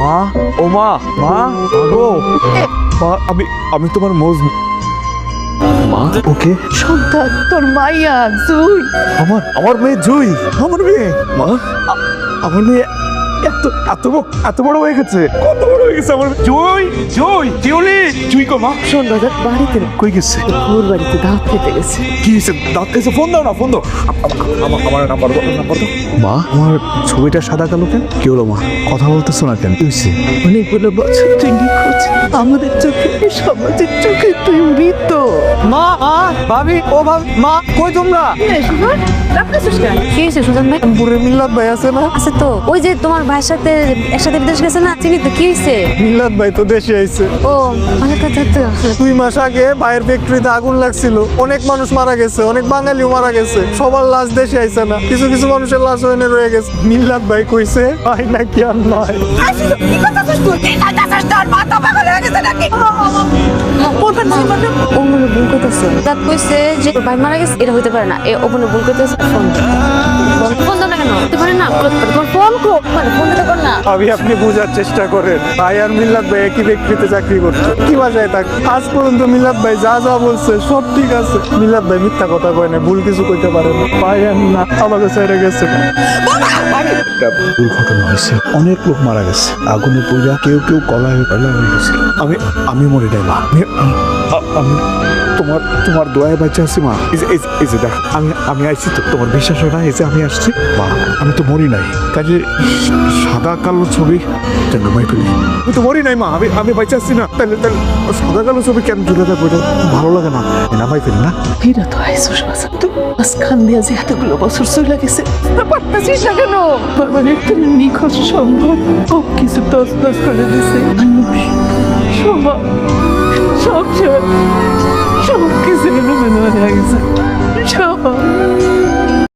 মা? ও মা মা গো। মা আমি আমি তোমার মোজ মা? ওকে? সন্তান তোর মাইয়া জুই। আমার আমার মেয়ে জুই। আমার মেয়ে? মা? আমার মেয়ে এত এত বড় এত বড় হয়ে গেছে। কত হয়ে গেছে আমার। জুই জুই জিওলি জুই কো মা। শোন দাদা বাড়িতে কই গেছে? ওর বাড়িতে দাঁত খেতে গেছে। কি হয়েছে? দাঁত ফোন দাও না ফোন দাও। আমার আমার নাম্বার দাও নাম্বার দাও। মা আমার ছবিটা সাদা কালো কেন? কি হলো মা? কথা বলতেছো না কেন? অনেকগুলো বছর তুই নিখোঁজ আমাদের চোখে সমাজের চোখে তুই মৃত মা মা ভাবি ও ভাবি মা কই তোমরা? কি হয়েছে সুজন ভাই? পুরে মিল্লাত ভাই আছে না? আছে তো। ওই যে তোমার ভাইয়ের সাথে একসাথে বিদেশ গেছে না? চিনি তো কি হয়েছে? মিলাদ ভাই তো দেশে আইছে। ও আচ্ছা দুই মাস আগে ভাইয়ের ফ্যাক্টরিতে আগুন লাগছিল। অনেক মানুষ মারা গেছে অনেক বাঙালিও মারা গেছে। সবার লাশ দেশে আইছে না। কিছু কিছু মানুষের লাশ ওখানে রয়ে গেছে। মিল্লাদ ভাই কইছে ভাই নাকি আর নয়? ভুল করতেছে। দাঁত কইছে যে ভাই মারা গেছে এটা হইতে পারে না। এ ও ভুল করতেছে ফোন ফোন দাও না কেন? হতে পারে না। তোমার ফোন কো। ফোন না আমি আপনি বোঝার চেষ্টা করেন। ভাই আর মিল্লাদ ভাই একই ফ্যাক্টরিতে চাকরি করছে। কি বাজায় থাক আজ পর্যন্ত মিল্লাদ ভাই যা যা বলছে সব ঠিক আছে। মিল্লাদ ভাই মিথ্যা কথা কয় না ভুল কিছু কইতে পারে না ভাই আর না আমাকে ছেড়ে গেছে। দুর্ঘটনা হয়েছে। অনেক লোক মারা গেছে। আগুনে পুড়া কেউ কেউ কলা হয়ে গেছে আমি আমি মরে মা আমি আমি তোমার তোমার দোয়ায় বাচ্চা আছি, মা। এই যে- দেখ, আমি আমি আইছি তো। তোমার বিশ্বাস হয় না? এই যে আমি আসছি। মা, আমি তো মরি নাই। কাজে সাদা কালো ছবি কেন ঘুমাই ফেলি আমি তো মরি নাই, মা। আমি আমি বাচ্চা আসছি না। তাহলে তাহলে সাদা কালো ছবি কেন ঝুলে থাকব এটা ভালো লাগে না। নামাই ফেলি না? ফিরা তো আইসুস বাসা তুই মাঝখান দিয়া যে এতগুলো বছর চলে গেছে পারতেছিস না কেন? বাবার একটা নিখোঁজ সম্ভব। ও কিছু তস তস করে দিছে। মানুষ সব কিছু এলোমেলো হয়ে গেছে। সব।